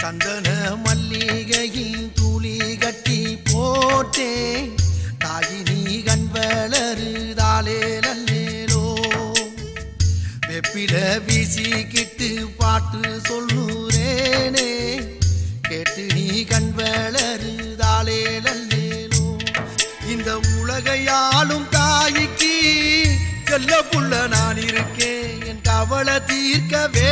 சந்தன மல்லிகையில் துளி கட்டி போட்டே தாயினி கண்வளருதாலே நல்லேலோ. வெப்பில வீசிக்கிட்டு பாட்டு சொல்லுறேனே. கேட்டு நீ கண்வளருதாலே நல்லேலோ. இந்த உலகையாலும் தாய்க்கு செல்ல புள்ள நான் இருக்கேன். என் கவலை தீர்க்கவே